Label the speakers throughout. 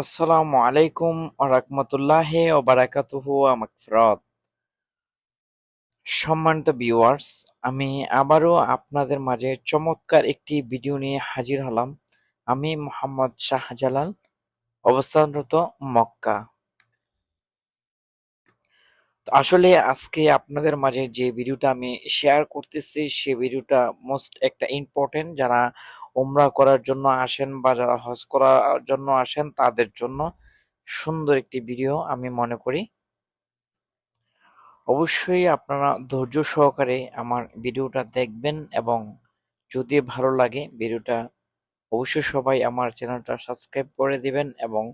Speaker 1: আসসালামু আলাইকুম রাহমাতুল্লাহি ওয়া বারাকাতুহু ওয়া মাগফিরাত সম্মানিত ভিউয়ার্স আমি আবারও আপনাদের মাঝে চমৎকার একটি ভিডিও নিয়ে হাজির হলাম। আমি মোহাম্মদ শাহজালাল, অবস্থানরত মক্কা। আসলে আজকে আপনাদের মাঝে যে ভিডিওটা আমি শেয়ার করতেছি, সে ভিডিওটা মোস্ট একটা ইম্পর্টেন্ট যারা উমরা করার জন্য আসেন বা যারা হজ করার জন্য আসেন, তাদের জন্য সুন্দর একটি ভিডিও আমি মনে করি। অবশ্যই আপনারা ধৈর্য সহকারে আমার ভিডিওটা দেখবেন এবং যদি ভালো লাগে ভিডিওটা অবশ্যই সবাই আমার চ্যানেলটা সাবস্ক্রাইব করে দিবেন এবং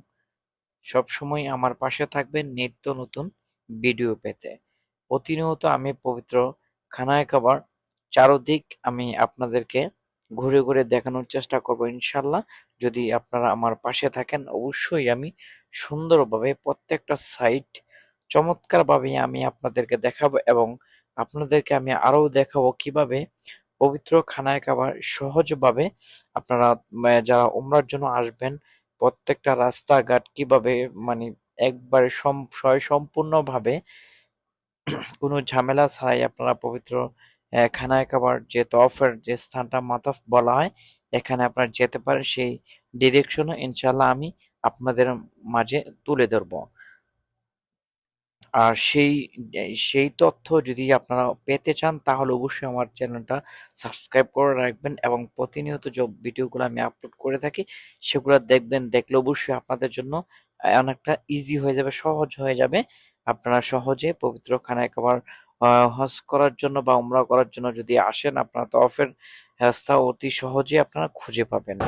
Speaker 1: সবসময় আমার পাশে থাকবেন নিত্য নতুন ভিডিও পেতে। প্রতিনিয়ত আমি পবিত্র খানায় কাবার চারদিক আমি আপনাদেরকে ঘুরে ঘুরে দেখানোর চেষ্টা করব ইনশাল্লাহ। যদি আপনারা আমার পাশে থাকেন, অবশ্যই আমি সুন্দরভাবে প্রত্যেকটা সাইট চমৎকারভাবে আমি আপনাদেরকে দেখাবো এবং আপনাদেরকে আমি আরও দেখাবো কীভাবে পবিত্র খানায় খাবার সহজভাবে আপনারা যারা উমরার জন্য আসবেন, প্রত্যেকটা রাস্তাঘাট কীভাবে মানে একবারে সম সম্পূর্ণভাবে কোনো ঝামেলা ছাড়াই আপনারা পবিত্র খানায় কাবার যে তওয়াফের যে স্থানটা মাতাফ বলা হয়, এখানে আপনারা যেতে পারেন, সেই ডিরেকশনও ইনশাল্লাহ আমি আপনাদের মাঝে তুলে ধরবো। আর সেই সেই তথ্য যদি আপনারা পেতে চান, তাহলে অবশ্যই আমার চ্যানেলটা সাবস্ক্রাইব করে রাখবেন এবং প্রতিনিয়ত যে ভিডিওগুলো আমি আপলোড করে থাকি, সেগুলো দেখবেন, দেখলে অবশ্যই আপনাদের জন্য অনেকটা ইজি হয়ে যাবে, সহজ হয়ে যাবে। আপনারা সহজে পবিত্র খানায় খাবার হজ করার জন্য বা উমরা করার জন্য যদি আসেন, আপনারা তওয়াফের রাস্তা অতি সহজে আপনারা খুঁজে পাবেন।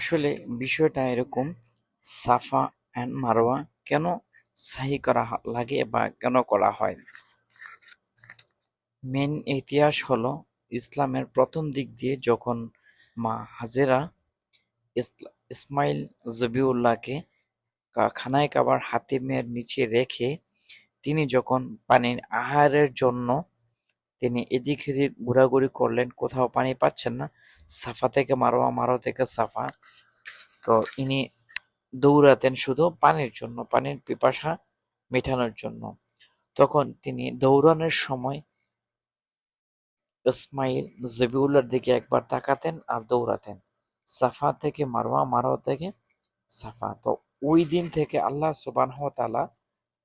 Speaker 1: আসলে বিষয়টা এরকম, সাফা অ্যান্ড মারওয়া কেন সাহি করা লাগে বা কেন করা হয়? মেন ইতিহাস হলো ইসলামের প্রথম দিক দিয়ে যখন মা হাজেরা ইসমাইল জবিউল্লাহকে খানায় কাবার হাতিমের নিচে রেখে তিনি যখন পানির আহারের জন্য তিনি এদিক সেদিক ঘোরাঘুরি করলেন, কোথাও পানি পাচ্ছেন না সাফা থেকে মারোয়া মারোয়া থেকে সাফা। তো ইনি দৌড়াতেন শুধু পানির জন্য, পানির পিপাসা মেটানোর জন্য। তখন তিনি দৌড়ানোর সময় ইসমাইল জবিউল্লার দিকে একবার তাকাতেন আর দৌড়াতেন। সাফা থেকে মারোয়া মারোয়া থেকে সাফা। তো ওই দিন থেকে আল্লাহ সুবহানাহু ওয়া তাআলা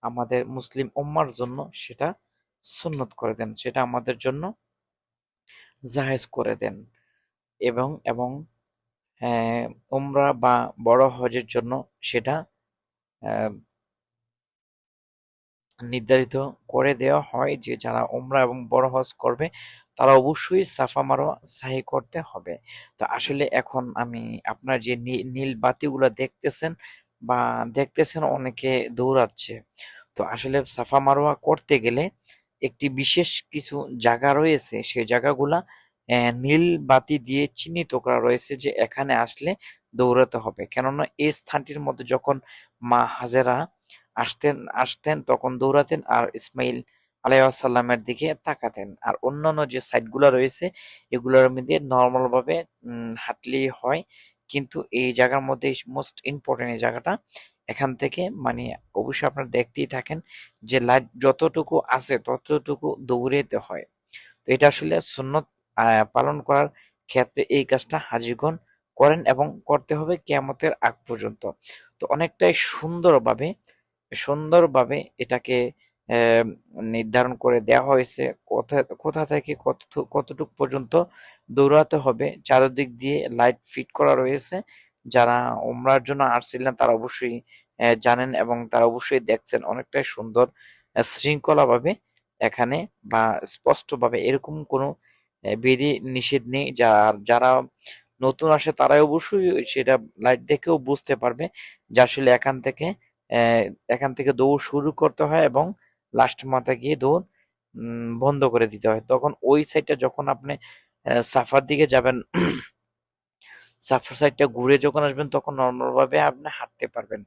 Speaker 1: আমাদের মুসলিম উম্মার জন্য সেটা সুন্নত করে দেন, সেটা আমাদের জন্য জায়েজ করে দেন। এবং এবং উমরা বা বড় হজের জন্য সেটা নির্ধারিত করে দেওয়া হয় যে যারা উমরা এবং বড় হজ করবে, তারা অবশ্যই সাফা মারোয়া সাহি করতে হবে। তো আসলে এখন আমি আপনার যে নীল বাতিগুলো দেখতেছেন বা দেখতেছেন অনেকে দৌড়াচ্ছে। তো আসলে সাফা মারোয়া করতে গেলে একটি বিশেষ কিছু জায়গা রয়েছে সেই জায়গাগুলা নীল বাতি দিয়ে চিহ্নিত করা রয়েছে যে এখানে আসলে দৌড়াতে হবে। কেননা এই স্থানটির মধ্যে যখন মা হাজেরা আসতেন আসতেন তখন দৌড়াতেন আর ইসমাইল আলাইসাল্লামের দিকে তাকাতেন। আর অন্যান্য যে সাইটগুলো রয়েছে এগুলোর মধ্যে নর্মাল ভাবে উম, হাঁটলেই হয়। কিন্তু এই জায়গার মধ্যে মোস্ট ইম্পর্টেন্ট এই জায়গাটা এখান থেকে মানে অবশ্যই আপনারা দেখতেই থাকেন যে লাইট যতটুকু আছে ততটুকু দৌড়েতে হয়। তো এটা আসলে সুন্নত পালন করার ক্ষেত্রে এই কাজটা হাজিগণ করেন এবং করতে হবে কেয়ামতের আগ পর্যন্ত। তো অনেকটাই সুন্দরভাবে সুন্দরভাবে এটাকে নির্ধারণ করে দেওয়া হয়েছে। কোথা কোথা থেকে কত, কতটুক পর্যন্ত দৌড়াতে হবে, চারদিক দিয়ে লাইট ফিট করা রয়েছে। যারা ওমরার জন্য আসছিলেন তারা অবশ্যই জানেন এবং তারা অবশ্যই দেখছেন অনেকটাই সুন্দর শৃঙ্খলাভাবে এখানে বা স্পষ্টভাবে এরকম কোনো বিধি নিষেধ নেই। যা, যারা নতুন আসে তারাই অবশ্যই সেটা লাইট দেখেও বুঝতে পারবে যে আসলে এখান থেকে এখান থেকে দৌড় শুরু করতে হয় এবং লাস্ট মাথায় গিয়ে দৌড় বন্ধ করে দিতে হয়। তখন ওই সাইডটা যখন আপনি সাফার দিকে যাবেন, সাফার সাইডটা ঘুরে যখন আসবেন তখন নর্মাল ভাবে আপনি হাঁটতে পারবেন।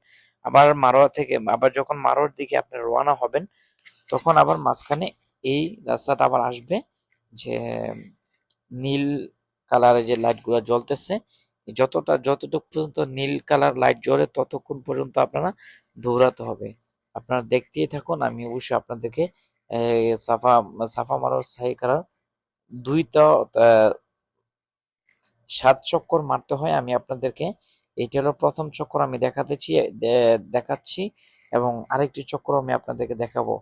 Speaker 1: আবার মারোয়া থেকে, আবার যখন মারোয়ার দিকে আপনি রওনা হবেন, তখন আবার মাঝখানে এই রাস্তাটা আবার আসবে। যে, নীল কালারের যে লাইটগুলো জ্বলতেছে, যতটা, যতটুকু পর্যন্ত নীল কালার লাইট জ্বলে ততক্ষণ পর্যন্ত আপনারা দৌড়াতে হবে। আপনারা দেখতেই থাকুন, আমি অবশ্যই আপনাদেরকে সাফা সাফা মারো সাহি করার দুইটা সাত চক্কর মারতে হয়, আমি আপনাদেরকে, এইটা হলো প্রথম চক্কর আমি দেখাতেছি দেখাচ্ছি, এবং আরেকটি চক্কর আমি আপনাদেরকে দেখাবো।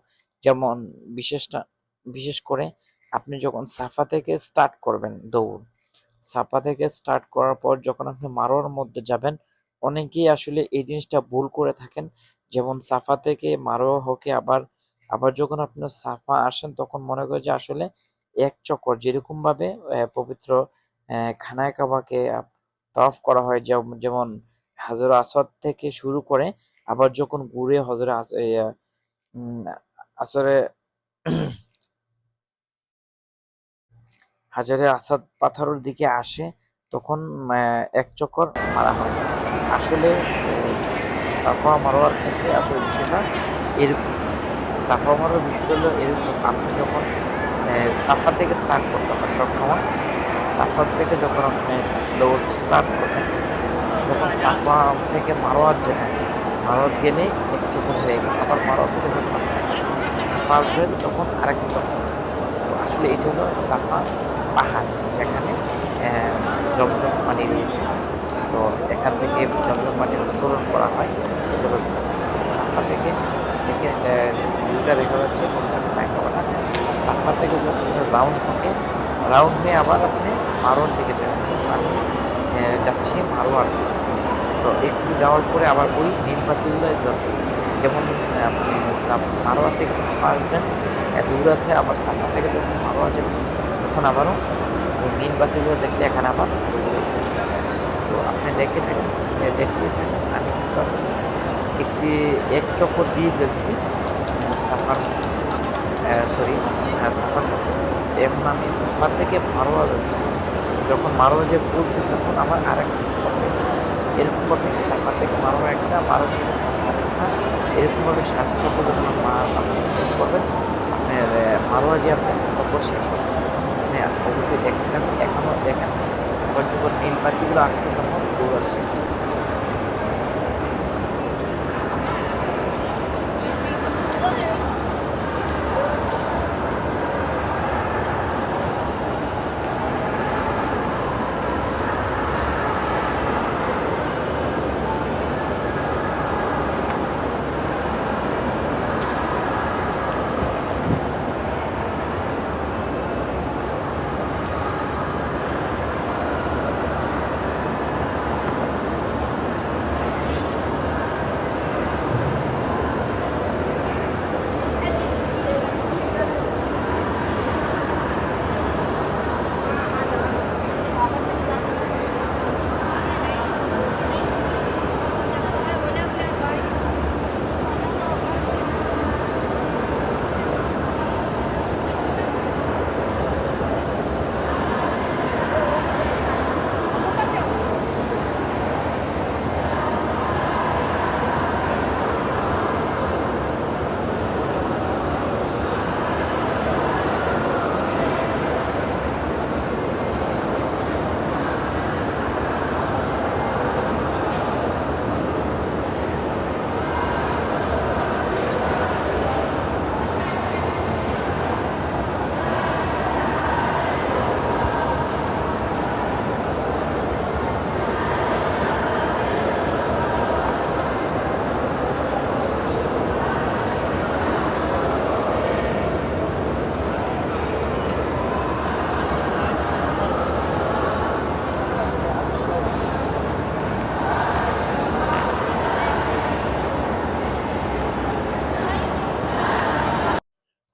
Speaker 1: যেমন বিশেষটা, বিশেষ করে আপনি যখন সাফা থেকে স্টার্ট করবেন দৌড় সাফা থেকে স্টার্ট করার পর যখন আপনি মারোয়ার মধ্যে যাবেন অনেকেই আসলে এই জিনিসটা ভুল করে থাকেন। যেমন সাফা থেকে মারোয়া হোকে আবার আবার যখন আপনার সাফা আসেন তখন মনে করে যে আসলে এক চক্কর। যেরকম ভাবে আহ, পবিত্র খানায় কাবাকে তওয়াফ করা হয় যেমন হাজর আসদ থেকে শুরু করে আবার যখন ঘুরে হজরে আসরে হাজারে আসাদ পাথরের দিকে আসে, তখন এক চক্কর মারা হয়। আসলে সাফা মারোয়ার ক্ষেত্রে আসলে বিষয়টা এরকম। সাফা মারোয়ার বিষয়টা হলো এরকম, আপনি যখন সাফা থেকে স্টার্ট করতে হয় সবসময়, সাফা থেকে যখন আপনি দৌড় স্টার্ট করবেন যখন সাফা থেকে মারোয়ার যায় মারোয়ার গেলে এক চক্কর হয়ে গেল। আবার মারোয়ার থেকে যখন সাফা তখন আরেক চক্কর। আসলে এটা হলো সাফা পাহাড় যেখানে জমজম পানি রয়েছে। তো এখান থেকে জমজম পানি উত্তোলন করা হয় সাফা থেকে। থেকে ভিউটা দেখা যাচ্ছে কোনটা নাইকাবাটা সাফা থেকে যখন রাউন্ড থাকে রাউন্ড হয়ে আবার আপনি মারোয়ার দিকে যাবেন যাচ্ছি মারোয়ার তো একটু যাওয়ার পরে আবার ওই নীলপাতিগুলো যেমন আপনি মারোয়া থেকে সাফা আসবেন দৌড়াতে আবার সাফা থেকে যখন মারোয়া যাবেন তখন আবারও। নীল বাতিগুলো দেখলে এখানে আবার। তো আপনি দেখে থাকেন দেখতে থাকেন। আমি একটি এক চক্কর দিয়ে ফেলছি। সাফার সরি সাফার মধ্যে এখন আমি সাফার থেকে মারোয়া যাচ্ছি যখন মারোয়া যে পড়বে তখন আমার আর একটা চক্কর দেবে এরকমভাবে সাফার থেকে মারোয়া একটা, মারোয়া থেকে সাফার একটা। এরকমভাবে সাত চক্কর যখন মা আপনি শেষ করবেন, আপনার মারোয়া যে আপনার চক্কর শেষ হবে অবশ্যই দেখতে থাকুন এখনও দেখেন যখন নীল পাখিগুলো আসছে তখন দৌড়াচ্ছে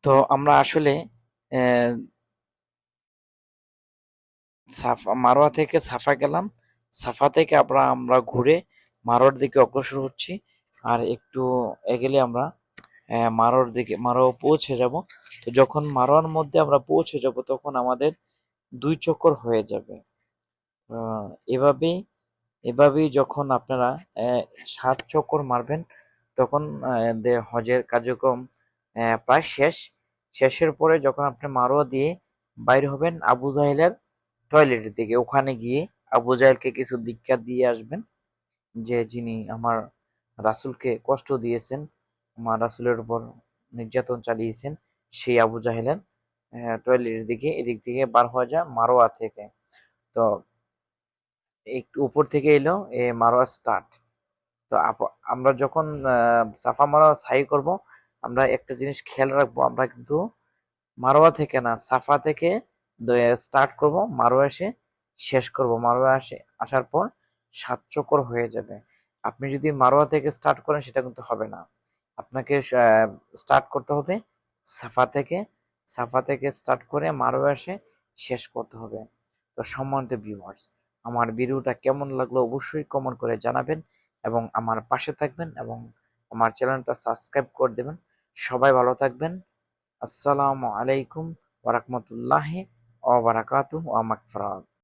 Speaker 1: তো আমরা আসলে সাফা মারোয়া থেকে সাফা গেলাম। সাফা থেকে আমরা আমরা ঘুরে মারোয়ার দিকে অগ্রসর হচ্ছি। আর একটু এগেলে আমরা আহ, মারোয়ার দিকে মারোয়া পৌঁছে যাব। তো যখন মারোয়ার মধ্যে আমরা পৌঁছে যাব তখন আমাদের দুই চক্কর হয়ে যাবে। এভাবেই এভাবেই যখন আপনারা সাত চক্কর মারবেন তখন হজের কার্যক্রম প্রায় শেষ। শেষের পরে যখন আপনি মারোয়া দিয়ে বাইর হবেন আবু জাহেলের টয়লেটের দিকে, ওখানে গিয়ে আবু জাহেলকে কিছু দীক্ষা দিয়ে আসবেন যে যিনি আমার রাসুলকে কষ্ট দিয়েছেন, আমার রাসূলের উপর নির্যাতন চালিয়েছেন, সেই আবু জাহেলের টয়লেটের দিকে, এদিক থেকে বার হওয়া যায় মারোয়া থেকে। তো একটু উপর থেকে এলো, এ মারোয়া স্টার্ট তো আমরা যখন সাফা মারোয়া সাই করব আমরা একটা জিনিস খেয়াল রাখব, আমরা কিন্তু মারোয়া থেকে না, সাফা থেকে স্টার্ট করব, মারোয়া এসে শেষ করব। মারোয়া এসে আসার পর সাত চক্কর হয়ে যাবে। আপনি যদি মারোয়া থেকে স্টার্ট করেন, সেটা কিন্তু হবে না। আপনাকে স্টার্ট করতে হবে সাফা থেকে। সাফা থেকে স্টার্ট করে মারোয়া এসে শেষ করতে হবে। তো সম্মানিত ভিউয়ার্স আমার ভিডিওটা কেমন লাগল অবশ্যই কমেন্ট করে জানাবেন এবং আমার পাশে থাকবেন এবং আমার চ্যানেলটা সাবস্ক্রাইব করে দেবেন। সবাই ভালো থাকবেন। আসসালামু আলাইকুম ওরহমতুল্লাহ ওবরাকাতু মাগফিরাত।